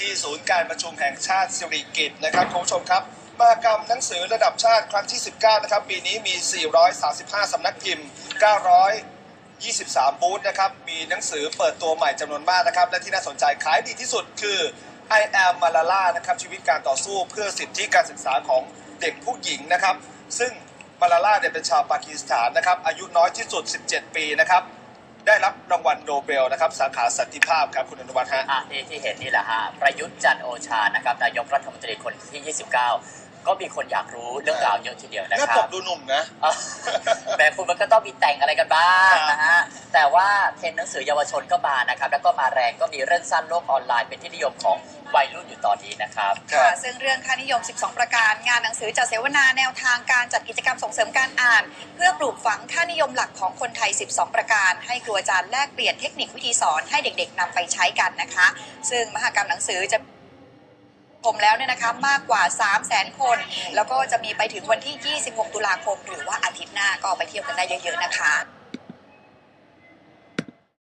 ที่ศูนย์การประชุมแห่งชาติสิริกิติ์นะครับคุณผู้ชมครับมหกรรมหนังสือระดับชาติครั้งที่ 19 นะครับ ปีนี้มี 435 สำนักพิมพ์ 923 บูธนะครับ มีหนังสือเปิดตัวใหม่จำนวนมากนะครับ และที่น่าสนใจขายดีที่สุดคือ I am Malala นะครับชีวิตการต่อสู้เพื่อสิทธิการศึกษาของเด็กผู้หญิงนะครับ ซึ่งมาลาล่าเนี่ยเป็นชาวปากีสถานนะครับ อายุน้อยที่สุด 17 ปีนะครับ ได้รับรางวัลโนเบลนะครับสาขาสันติภาพครับคุณอนุวัฒน์ฮะ อะนี่ที่เห็นนี่แหละฮะประยุทธ์จันทร์โอชานะครับนายกรัฐมนตรีคนที่ 29 ก็มีคนอยากรู้เรื่องราวเยอะทีเดียวนะหน้าครัปบกดูหนุ่มนะอะแหม้คุณมันก็ต้องมีแต่งอะไรกันบ้างครับนะฮะแต่ว่าเทรนด์หนังสือเยาวชนก็มานะครับ แล้วก็มาแรงก็มีเรื่องสั้นโลกออนไลน์เป็นที่นิยมของวัยรุ่นอยู่ตอนนี้นะครับครับ ค่ะซึ่งเรื่องค่านิยม 12 ประการ งานหนังสือจัดเสวนาแนวทางการจัดกิจกรรมส่งเสริมการอ่าน เพื่อปลูกฝังค่านิยมหลักของคนไทย 12 ประการ ให้ครูอาจารย์แลกเปลี่ยนเทคนิควิธีสอนให้เด็กๆนำไปใช้กันนะคะ ซึ่งมหกรรมหนังสือจะ คมแล้วเนี่ยนะคะมากกว่า 3 0 0 0 0 0 คน แล้วก็จะมีไปถึงวันที่ 26 ตุลาคม หรือว่าอาทิตย์หน้าก็ไปเที่ยวกันได้เยอะๆนะคะ